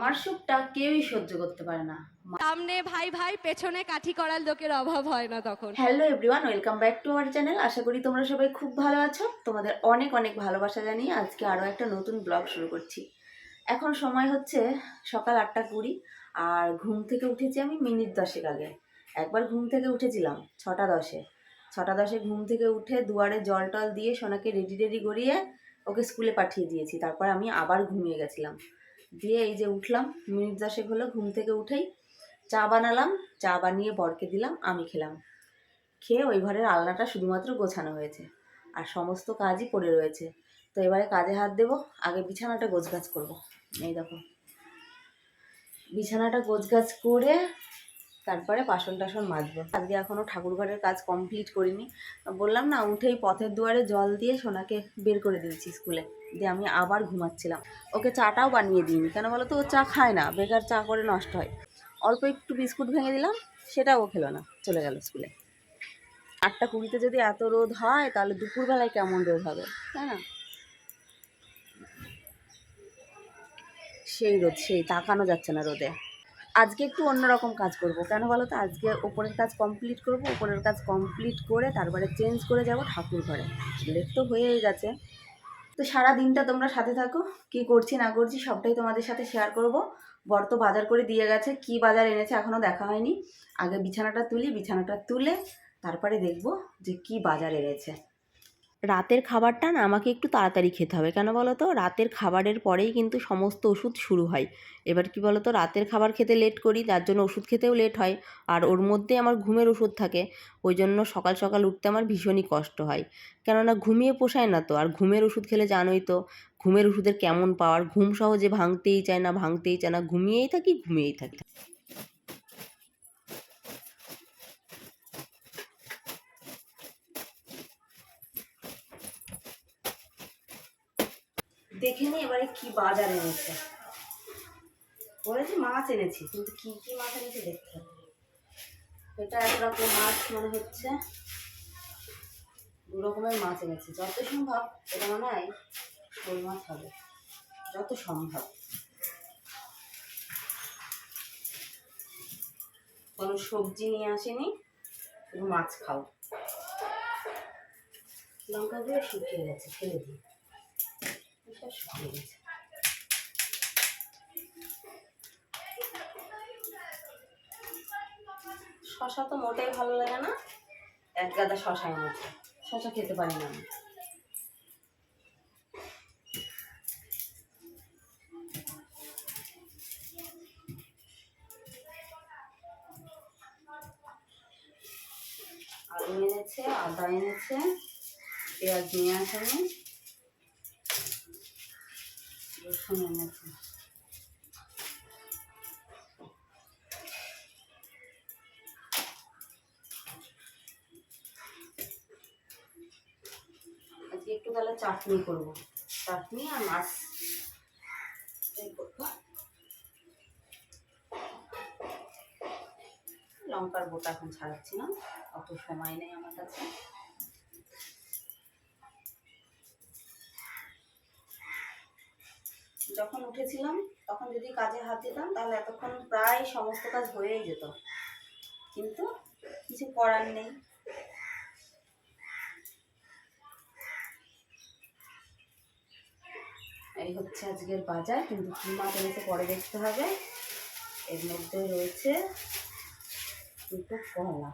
আমার সুখটা কেউই সহ্য করতে পারে না। সামনে ভাই ভাই পেছনে কাঠি করার লোকের অভাব হয় না তখন। Hello everyone welcome back to our channel আশা করি তোমরা সবাই খুব ভালো আছো। তোমাদের অনেক অনেক ভালোবাসা জানিয়ে আজকে আরও একটা নতুন ব্লগ শুরু করছি। এখন সময় হচ্ছে সকাল আটটা কুড়ি আর ঘুম থেকে উঠেছি আমি মিনিট দশেক আগে। একবার ঘুম থেকে উঠেছিলাম ছটা দশে। ছটা দশে ঘুম থেকে উঠে দুয়ারে জল টল দিয়ে সোনাকে রেডি রেডি করিয়ে ওকে স্কুলে পাঠিয়ে দিয়েছি। তারপর আমি আবার ঘুমিয়ে গেছিলাম। দিয়ে এই যে উঠলাম, মিনিট দশেক হলো ঘুম থেকে উঠেই চা বানালাম, চা বানিয়ে বরকে দিলাম, আমি খেলাম। খেয়ে ওই ঘরের আলনাটা শুধুমাত্র গোছানো হয়েছে আর সমস্ত কাজই পড়ে রয়েছে। তো এবারে কাজে হাত দেবো, আগে বিছানাটা গোছগাছ করব। এই দেখো। বিছানাটা গোছগাছ করে তারপরে বাসন টাসন মাজবো। আজকে এখনও ঠাকুর ঘরের কাজ কমপ্লিট করিনি। বললাম না, উঠেই পথের দুয়ারে জল দিয়ে সোনাকে বের করে দিয়েছি স্কুলে। দিয়ে আমি আবার ঘুমাচ্ছিলাম। ওকে চাটাও বানিয়ে দিইনি। কেন বলো তো ও চা খায় না। বেকার চা করে নষ্ট হয়। অল্প একটু বিস্কুট ভেঙে দিলাম সেটাও ও খেলো না। চলে গেল স্কুলে। আটটা কুড়িতে যদি এত রোদ হয়, তাহলে দুপুরবেলায় কেমন রোদ হবে? তাই না? সেই রোদ, সেই তাকানো যাচ্ছে না রোদে। আজকে একটু অন্যরকম কাজ করব। কেন বলো তো আজকে ওপরের কাজ কমপ্লিট করব, ওপরের কাজ কমপ্লিট করে তারপরে চেঞ্জ করে যাব ঠাকুর ঘরে। লেট তো হয়েই গেছে। তো সারা দিনটা তোমরা সাথে থাকো, কি করছি না করছি সবটাই তোমাদের সাথে শেয়ার করব। বর তো বাজার করে দিয়ে গেছে, কি বাজার এনেছে এখনও দেখা হয়নি। আগে বিছানাটা তুলি, বিছানাটা তুলে তারপরে দেখব যে কি বাজার এনেছে। রাতের খাবারটা না আমাকে একটু তাড়াতাড়ি খেতে হবে। কেন বলো তো রাতের খাবারের পরেই কিন্তু সমস্ত ওষুধ শুরু হয়। এবার কি বলো তো রাতের খাবার খেতে লেট করি, তার জন্য ওষুধ খেতেও লেট হয়। আর ওর মধ্যে আমার ঘুমের ওষুধ থাকে, ওই জন্য সকাল সকাল উঠতে আমার ভীষণই কষ্ট হয়। কেননা ঘুমিয়ে পোষায় না তো, আর ঘুমের ওষুধ খেলে জানোই তো, ঘুমের ওষুধের কেমন পাওয়ার? ঘুম সহজে ভাঙতেই চায় না, ভাঙতেই চায় না, ঘুমিয়েই থাকি ঘুমিয়েই থাকি। দেখে নি এবারে কি বাজার এনেছে বলেছি মাছ এনেছি, কিন্তু কি কি মাছ এনেছে দেখতে হবে। এটা একরকম মাছ মনে হচ্ছে। দু রকমের মাছ এনেছে। যত সম্ভব এটা মনে হয় শোল মাছ হবে। যত সম্ভব। কোনো সবজি নিয়ে আসেনি, শুধু মাছ খাও লঙ্কাগুলো শুকিয়ে গেছে, ফেলে দিই। শশা তো মোটেই ভালো লাগে না। এক গাদা শশা এনেছে শশা খেতে পারি না আমি। আলু এনেছে, আদা এনেছে, পেঁয়াজ নিয়ে আসেনি। রসুন এনেছে আজকে একটু তাহলে চাটনি করব। চাটনি আর মাছ। লঙ্কার বোটা এখন ছাড়াচ্ছি না, অত সময় নেই আমার কাছে। যখন উঠেছিলাম তখন যদি কাজে হাত দিতাম তাহলে এতক্ষণ প্রায় সমস্ত কাজ হয়েই যেত কিন্তু কিছু করার নেই এই হচ্ছে আজকের বাজার কিন্তু কী মাছ এনেছে পরে দেখতে হবে এর মধ্যে রয়েছে দুটো কলা।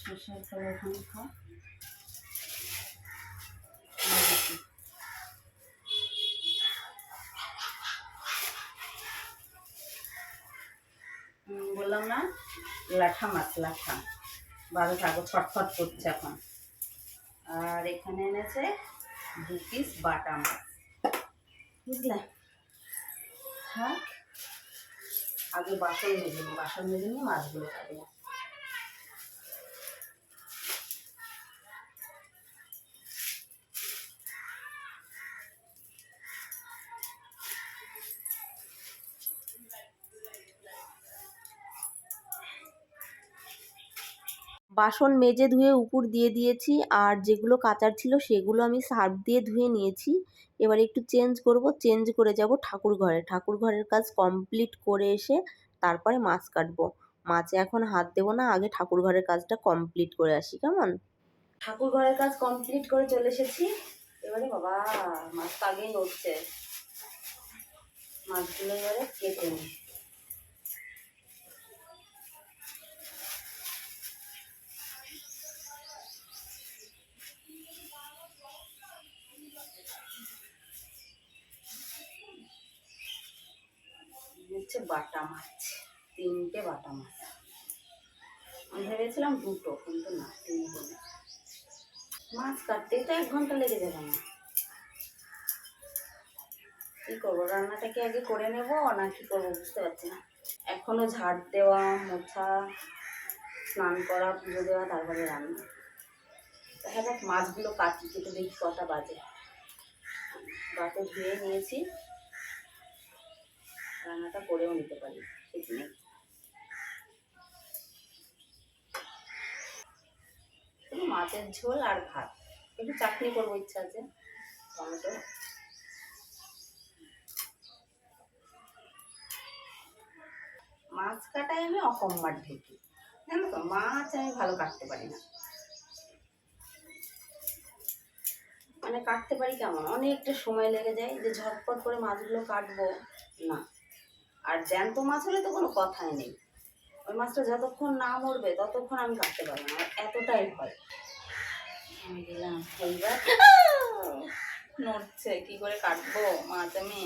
শসার কলা ওখানে। হুম, বললাম না? লাঠা মাছ লাঠা। বারো কাগজ ছটফট করছে এখন। আর এখানে এনেছে দু পিস বাটা মাছ। বুঝলে? থাক আগে বাসন মেজে নিই বাসন মেজে নিয়ে মাছগুলো কাটবো। বাসন মেজে ধুয়ে উপর দিয়ে দিয়েছি, আর যেগুলো কাচার ছিল সেগুলো আমি সার্ফ দিয়ে ধুয়ে নিয়েছি। এবার একটু চেঞ্জ করব, চেঞ্জ করে যাব ঠাকুর ঘরে। ঠাকুর ঘরের কাজ কমপ্লিট করে এসে তারপরে মাছ কাটবো। মাছে এখন হাত দেবো না, আগে ঠাকুর ঘরের কাজটা কমপ্লিট করে আসি, কেমন? ঠাকুর ঘরের কাজ কমপ্লিট করে চলে এসেছি। এবারে বাবা, মাছ আগেই নড়ছে। মাছগুলো এবারে কেটে নিই। হচ্ছে বাটা মাছ, তিনটে বাটা মাছ। আমি ভেবেছিলাম দুটো, কিন্তু না তিনটে মাছ। কাটতে তো এক ঘণ্টা লেগে যাবে না কী করব, রান্নাটা কি আগে করে নেব না কি করব বুঝতে পারছি না। এখনও ঝাড় দেওয়া, মোছা, স্নান করা, পুজো দেওয়া, তারপরে রান্না। দেখা যাক মাছগুলো কাটি কেটে দেখি কটা বাজে। বাতে ধুয়ে নিয়েছি। রান্নাটা করেও নিতে পারি। ঠিক নেই মাছের ঝোল আর ভাত। একটু চাটনি করব ইচ্ছা আছে, টমেটো। মাছ কাটায় আমি অকম্মার ঢেকি। জানো তো, মাছ আমি ভালো কাটতে পারি না। মানে কাটতে পারি কেমন? অনেকটা সময় লেগে যায় যে ঝটপট করে মাছগুলো কাটবো না। আর জ্যান্ত মাছ হলে তো কোনো কথাই নেই। ওই মাছটা যতক্ষণ না মরবে, ততক্ষণ আমি কাটতে পারব না এতটাই ভয়। আমি এইবার। নড়ছে, কি করে কাটবো মাছ আমি?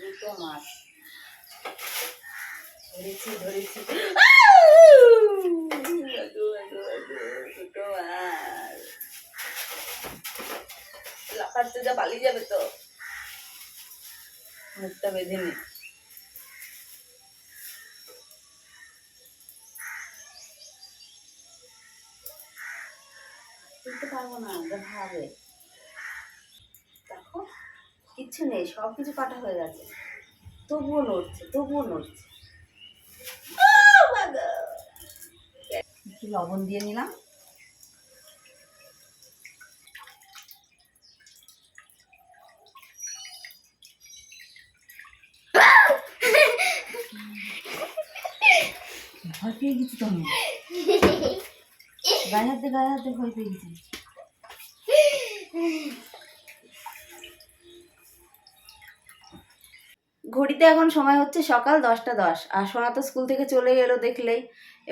দুটো মাছ। ধরেছি ধরেছি। দুটো লাফাচ্ছে যা পালিয়ে যাবে তো। মুখটা বেঁধে নি। পারব না ভাবে। দেখো কিচ্ছু নেই সব কিছু কাটা হয়ে গেছে। তবুও নড়ছে তবুও নড়ছে। আহ, লবণ দিয়ে নিলাম। ভয় পেয়ে গেছি তো আমি। গায়ে হাতে গায়ে হাতে ভয় পেয়ে গেছি। ঘড়িতে এখন সময় হচ্ছে সকাল দশটা দশ, আর সোনা তো স্কুল থেকে চলে এলো দেখলেই।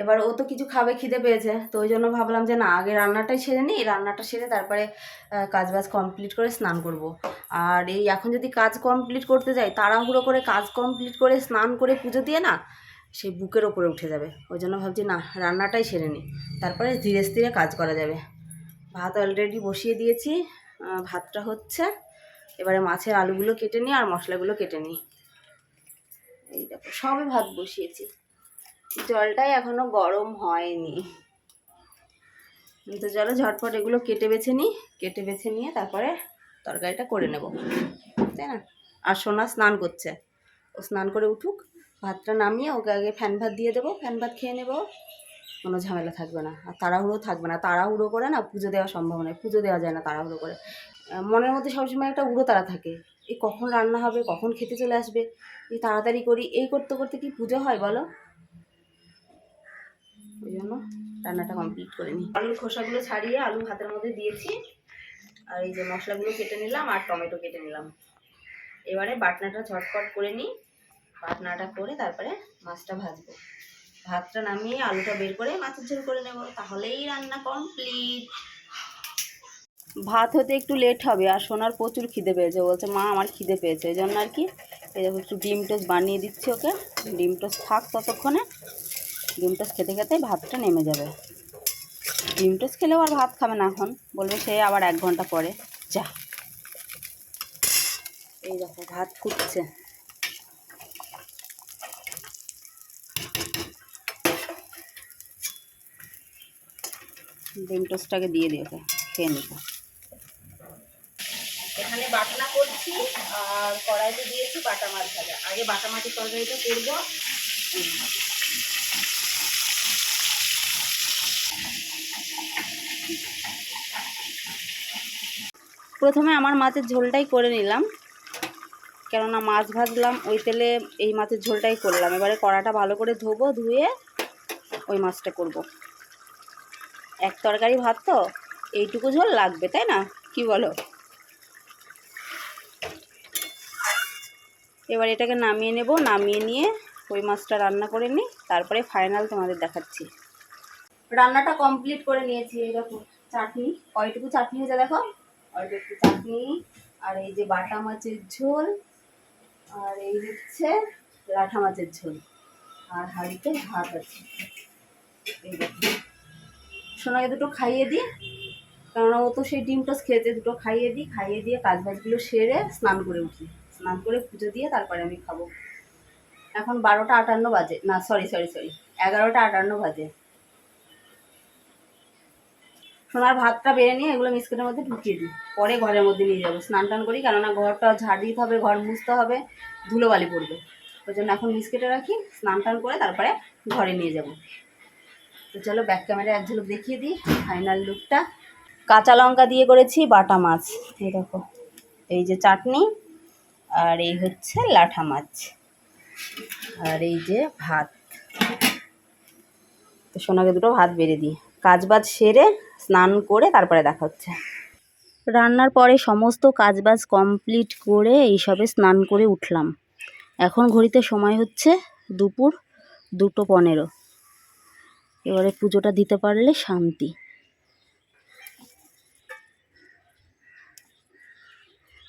এবার ও তো কিছু খাবে, খিদে পেয়েছে, তো ওই জন্য ভাবলাম যে না, আগে রান্নাটাই সেরে নিই, রান্নাটা সেরে তারপরে কাজ বাজ কমপ্লিট করে স্নান করব। আর এই এখন যদি কাজ কমপ্লিট করতে যাই, তাড়াহুড়ো করে কাজ কমপ্লিট করে স্নান করে পুজো দিয়ে না সেই বুকের ওপরে উঠে যাবে। ওই জন্য ভাবছি, না, রান্নাটাই সেরে নিই তারপরে ধীরে স্থিরে কাজ করা যাবে। ভাত অলরেডি বসিয়ে দিয়েছি। ভাতটা হচ্ছে, এবারে মাছের আলুগুলো কেটে নিই আর মশলাগুলো কেটে নিই। এই দেখো, সবে ভাত বসিয়েছি। জলটাই এখনও গরম হয়নি। তো চলো ঝটপট এগুলো কেটে বেছে নিই। কেটে বেছে নিয়ে তারপরে তরকারিটা করে নেব। তাই না? আর সোনা স্নান করছে। ও স্নান করে উঠুক। ভাতটা নামিয়ে ওকে আগে ফ্যান ভাত দিয়ে দেবো, ফ্যান ভাত খেয়ে নেব। কোনো ঝামেলা থাকবে না, আর তাড়াহুড়ো থাকবে না। তাড়াহুড়ো করে না পুজো দেওয়া সম্ভব নয়, পুজো দেওয়া যায় না তাড়াহুড়ো করে। মনের মধ্যে সবসময় একটা উড়ো তারা থাকে, এই কখন রান্না হবে, কখন খেতে চলে আসবে, এই তাড়াতাড়ি করি, এই করতে করতে কি পুজো হয় বলো? ওই জন্য রান্নাটা কমপ্লিট করে নিই। আলুর খোসাগুলো ছাড়িয়ে আলু ভাতের মধ্যে দিয়েছি, আর এই যে মশলাগুলো কেটে নিলাম আর টমেটো কেটে নিলাম। এবারে বাটনাটা ঝটপট করে নিই। বাটনাটা করে তারপরে মাছটা ভাজবো। ভাতটা নামিয়ে আলুটা বের করে মাছের ঝোল করে নেব, তাহলেই রান্না কমপ্লিট ভাত হতে একটু লেট হবে আর সোনার প্রচুর খিদে পেয়েছে। বলছে, মা, আমার খিদে পেয়েছে। এই জন্য আর কি, এই দেখো একটু ডিম টোস্ট বানিয়ে দিচ্ছি ওকে। ডিম টোস্ট থাক ততক্ষণে। ডিম টোস্ট খেতে খেতে ভাতটা নেমে যাবে। ডিম টোস্ট খেলেও আর ভাত খাবে না এখন। বলবে সে আবার এক ঘণ্টা পরে। যা। এই দেখো, ভাত ফুটছে। ডিম টোস্টটাকে দিয়ে দিই ওকে খেয়ে নিতে। এখানে বাটনা করছি আর কড়াইতে দিয়েছি বাটা মাছ ভাজা। আগে বাটা মাছের তরকারিটা করব। প্রথমে আমার মাছের ঝোলটাই করে নিলাম। কেননা মাছ ভাজলাম ওই তেলে এই মাছের ঝোলটাই করলাম। এবারে কড়াটা ভালো করে ধোবো ধুয়ে ওই মাছটা করব। এক তরকারি ভাত তো, এইটুকু ঝোল লাগবে, তাই না? কি বলো? এবার এটাকে নামিয়ে নেব, নামিয়ে নিয়ে ওই মাছটা রান্না করে নিই, তারপরে ফাইনাল তোমাদের দেখাচ্ছি। রান্নাটা কমপ্লিট করে নিয়েছি এরকম চাটনি, কয়টুকু চাটনি হয়েছে দেখো? অল্প চাটনি, আর এই যে বাটা মাছের ঝোল, আর এই হচ্ছে লাঠা মাছের ঝোল, আর হাঁড়িতে ভাত আছে। এই দেখো। সোনাকে দুটো খাইয়ে দিই। কেননা ও তো সেই ডিম টোস খেয়েছে, দুটো খাইয়ে দিই, খাইয়ে দিয়ে কাজ বাজগুলো সেরে স্নান করে উঠি। স্নান করে পুজো দিয়ে তারপরে আমি খাব। এখন বারোটা আটান্ন বাজে। না সরি সরি সরি এগারোটা আটান্ন বাজে। সোনার ভাতটা বেড়ে নিয়ে এগুলো মিস্কেটের মধ্যে ঢুকিয়ে দিই। পরে ঘরের মধ্যে নিয়ে যাব। স্নান টান করি, কেননা ঘরটা ঝাড় দিতে হবে, ঘর মুছতে হবে, ধুলোবালি পড়বে। ওই জন্য এখন মিস্কেটে রাখি, স্নান টান করে তারপরে ঘরে নিয়ে যাব। তো চলো ব্যাক ক্যামেরায় এক ঝলক দেখিয়ে দিই ফাইনাল লুকটা কাঁচা লঙ্কা দিয়ে করেছি, বাটা মাছ। এই দেখো, এই যে চাটনি, আর এই হচ্ছে লাঠা মাছ। আর এই যে ভাত। তো সোনাকে দুটো ভাত বেড়ে দিই। কাজ বাজ সেরে স্নান করে তারপরে দেখা হচ্ছে। রান্নার পরে সমস্ত কাজবাজ কমপ্লিট করে এইসবে স্নান করে উঠলাম। এখন ঘড়িতে সময় হচ্ছে দুপুর দুটো পনেরো। এবারে পুজোটা দিতে পারলে শান্তি।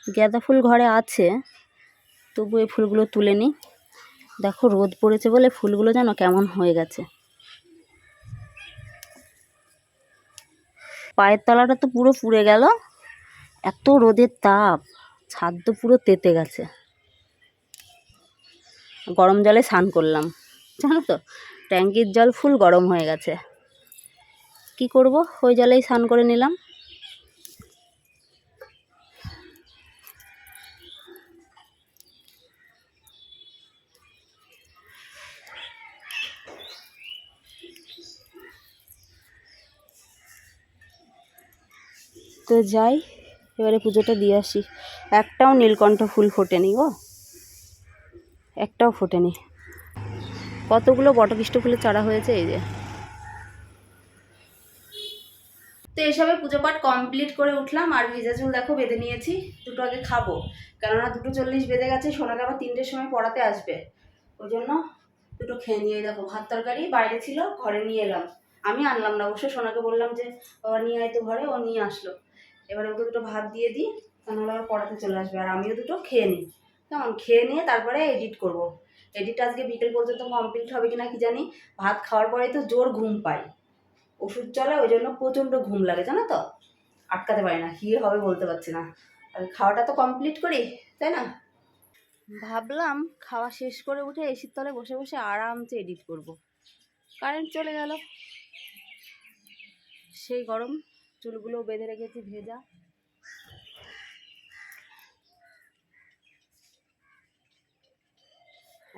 গাঁদা ফুল ঘরে আছে, তবু এই ফুলগুলো তুলে নিই। দেখো রোদ পড়েছে বলে ফুলগুলো যেন কেমন হয়ে গেছে। পায়ের তলাটা তো পুরো পুড়ে গেল, এত রোদের তাপ, ছাদ তো পুরো তেতে গেছে। গরম জলে স্নান করলাম, জানো তো? ট্যাঙ্কির জল ফুল গরম হয়ে গেছে। কি করব? ওই জলেই স্নান করে নিলাম। তো যাই, এবারে পুজোটা দিয়ে আসি। একটাও নীলকণ্ঠ ফুল ফোটেনি গো। একটাও ফোটেনি। কতগুলো বটকৃষ্ট ফুলের চারা হয়েছে এই যে? তো এসবে পুজো পাঠ কমপ্লিট করে উঠলাম, আর ভেজা চুল দেখো বেঁধে নিয়েছি, দুটো আগে খাব। কেননা দুটো চল্লিশ বেঁধে গেছে সোনাকে আবার তিনটের সময় পড়াতে আসবে। ওই জন্য দুটো খেয়ে নিয়ে দেখো, ভাত তরকারি বাইরে ছিল, ঘরে নিয়ে এলাম। আমি আনলাম না, অবশ্য সোনাকে বললাম যে, বাবা, নিয়ে আয় তো ঘরে ও নিয়ে আসলো। এবারে ওকে দুটো ভাত দিয়ে দিই তাহলে আবার পড়াতে চলে আসবে, আর আমিও দুটো খেয়ে নিই। কেমন, খেয়ে নিয়ে তারপরে এডিট করব। এডিট আজকে বিকেল পর্যন্ত কমপ্লিট হবে কিনা কি জানি? ভাত খাওয়ার পরেই তো জোর ঘুম পাই ওষুধ চলে, ওই জন্য প্রচণ্ড ঘুম লাগে, জানো তো? আটকাতে পারি না কী হবে বলতে পারছি না। আর খাওয়াটা তো কমপ্লিট করি, তাই না? ভাবলাম খাওয়া শেষ করে উঠে এসির তলে বসে বসে আরামসে এডিট করব। কারেন্ট চলে গেল। সেই গরম চুলগুলো বেঁধে রেখেছি, ভেজা।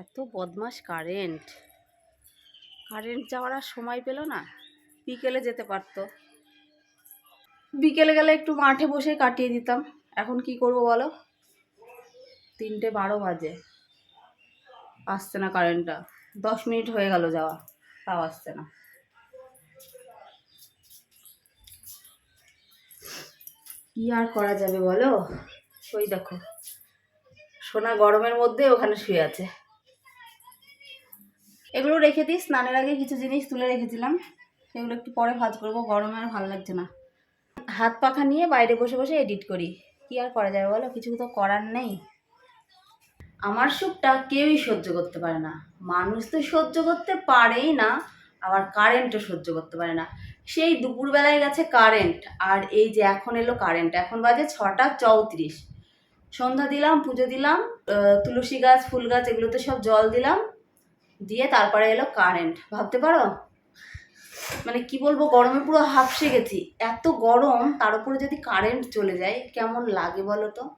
এত বদমাস কারেন্ট। কারেন্ট যাওয়ার আর সময় পেল না। বিকেলে যেতে পারতো। বিকেলে গেলে একটু মাঠে বসে কাটিয়ে দিতাম। এখন কি করব বলো? তিনটে বারো বাজে। আসছে না কারেন্টটা। দশ মিনিট হয়ে গেল যাওয়া। তাও আসছে না। কি আর করা যাবে বলো? ওই দেখো। সোনা গরমের মধ্যে ওখানে শুয়ে আছে। এগুলো রেখে দিই। স্নানের আগে কিছু জিনিস তুলে রেখেছিলাম সেগুলো একটু পরে ভাজ করব, গরমে আর ভালো লাগছে না। হাত পাখা নিয়ে বাইরে বসে বসে এডিট করি। কি আর করা যাবে বলো? কিছু তো করার নেই। আমার সুখটা কেউই সহ্য করতে পারে না। মানুষ তো সহ্য করতে পারেই না, আবার কারেন্টও সহ্য করতে পারে না। সেই দুপুরবেলায় গেছে কারেন্ট আর এই যে এখন এলো কারেন্ট এখন বাজে ছটা চৌত্রিশ। সন্ধ্যা দিলাম, পুজো দিলাম তুলসী গাছ, ফুল গাছ, এগুলোতে সব জল দিলাম। দিয়ে তারপরে এলো কারেন্ট ভাবতে পারো? মানে কি বলব, গরমে পুরো হাঁপসে গেছি। এত গরম, তার উপরে যদি কারেন্ট চলে যায়, কেমন লাগে বলো তো?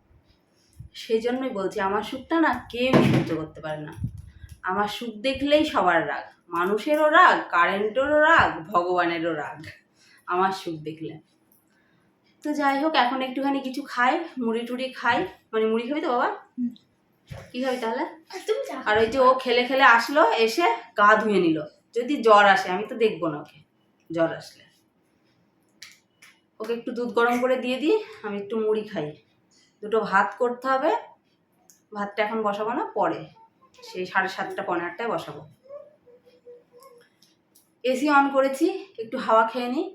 সেই জন্যই বলছি, আমার সুখটা না কেউ সহ্য করতে পারে না। আমার সুখ দেখলেই সবার রাগ। মানুষেরও রাগ কারেন্টেরও রাগ, ভগবানেরও রাগ। আমার সুখ দেখলে। তো যাই হোক, এখন একটুখানি কিছু খাই মুড়ি টুড়ি খাই। মানে মুড়ি খাবি তো বাবা? কি খাবি তাহলে? আর ওই যে ও খেলে খেলে আসলো এসে গা ধুয়ে নিল। যদি জ্বর আসে আমি তো দেখব না ওকে জ্বর আসলে। ওকে একটু দুধ গরম করে দিয়ে দিই আমি একটু মুড়ি খাই। দুটো ভাত করতে হবে। ভাতটা এখন বসাবো না পরে। সেই সাড়ে সাতটা পনেরো আটটায় বসাবো। এসি অন করেছি একটু হাওয়া খেয়ে নিই।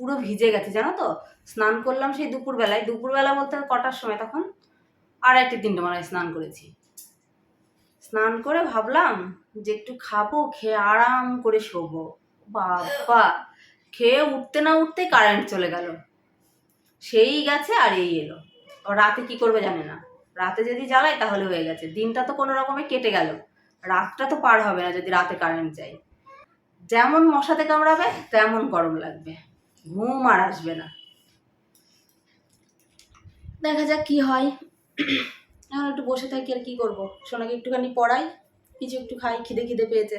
পুরো ভিজে গেছে জানো তো? স্নান করলাম সেই দুপুরবেলায়। দুপুরবেলা বলতে কটার সময় তখন? আড়াইটে তিনটে মানে স্নান করেছি। স্নান করে ভাবলাম যে একটু খাব, খেয়ে আরাম করে শোবো। বাবা, খেয়ে উঠতে না উঠতে কারেন্ট চলে গেল। সেই গেছে আর এই এলো। রাতে কি করবে জানে না। রাতে যদি জ্বালায় তাহলে হয়ে গেছে। দিনটা তো কোনো রকমে কেটে গেল। রাতটা তো পার হবে না যদি রাতে কারেন্ট যায়। যেমন মশাতে কামড়াবে, তেমন গরম লাগবে। ঘুম আর আসবে না। দেখা যাক কি হয়। এখন একটু বসে থাকি আর কি করব। সোনাকে একটুখানি পড়াই, কিছু একটু খাই, খিদে খিদে পেয়েছে।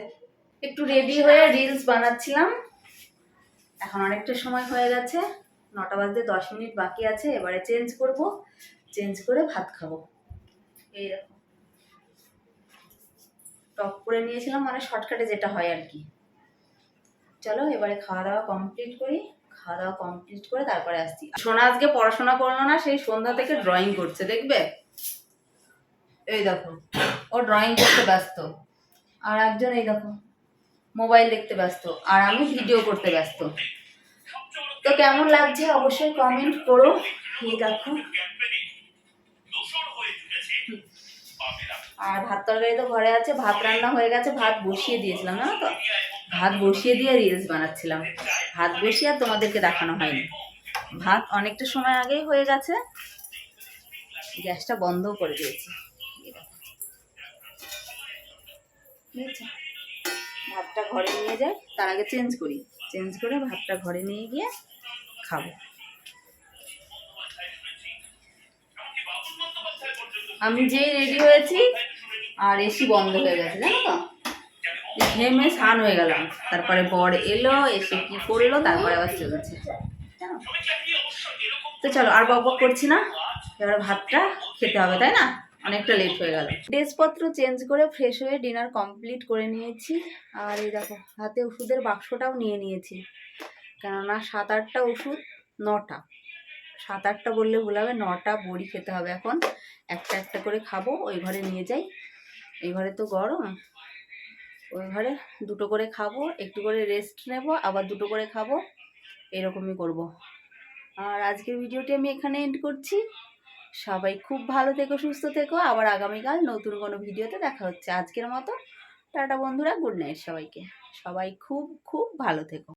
একটু রেডি হয়ে রিলস বানাচ্ছিলাম। এখন অনেকটা সময় হয়ে গেছে, নটা বাজতে দশ মিনিট বাকি আছে, এবারে চেঞ্জ করব চেঞ্জ করে ভাত খাব। এই টপ করে নিয়েছিলাম মানে শর্টকাটে যেটা হয় আর কি। চলো, এবারে খাওয়া দাওয়া কমপ্লিট করি। খাওয়া দাওয়া কমপ্লিট করে তারপরে আসছি। সোনা আজকে পড়াশোনা করল না, সেই সন্ধ্যা থেকে ড্রয়িং করছে, দেখবে? এই দেখো, ও ড্রয়িং করতে ব্যস্ত। আর একজন এই দেখো মোবাইল দেখতে ব্যস্ত। আর আমি ভিডিও করতে ব্যস্ত। তো কেমন লাগছে অবশ্যই কমেন্ট করো। এই দেখো। আর ভাত তরকারি তো ঘরে আছে, ভাত রান্না হয়ে গেছে, ভাত বসিয়ে দিয়েছিলাম, জানো তো? ভাত বসিয়ে দিয়ে রিলস বানাচ্ছিলাম। ভাত বসিয়ে আর তোমাদেরকে দেখানো হয়নি। ভাত অনেকটা সময় আগেই হয়ে গেছে। গ্যাসটা বন্ধও করে দিয়েছি? ভাতটা ঘরে নিয়ে যাই, তার আগে চেঞ্জ করি। চেঞ্জ করে ভাতটা ঘরে নিয়ে গিয়ে খাব। আমি যেই রেডি হয়েছি, আর এসি বন্ধ হয়ে গেছে, জানো তো? ঘেমে স্নান হয়ে গেলাম। তারপরে বর এলো, এসে কি করল, তারপরে আবার চলেছে? তো চলো, আর বক করছি না। এবার ভাতটা খেতে হবে, তাই না? অনেকটা লেট হয়ে গেল। ড্রেসপত্র চেঞ্জ করে ফ্রেশ হয়ে ডিনার কমপ্লিট করে নিয়েছি। আর এই দেখো, হাতে ওষুধের বাক্সটাও নিয়ে নিয়েছি। কেননা সাত আটটা ওষুধ, নটা। সাত আটটা বললে ভুল হবে, নটা বড়ি খেতে হবে এখন। একটা একটা করে খাব, ওই ঘরে নিয়ে যাই। এই ঘরে তো গরম। ওই ঘরে দুটো করে খাব, একটু করে রেস্ট নেব, আবার দুটো করে খাব, এরকমই করব। আর আজকের ভিডিওটি আমি এখানে এন্ড করছি। সবাই খুব ভালো থেকো, সুস্থ থেকো। আবার আগামীকাল নতুন কোনো ভিডিওতে দেখা হচ্ছে। আজকের মতো টাটা বন্ধুরা গুড নাইট সবাইকে। সবাই খুব খুব ভালো থেকো।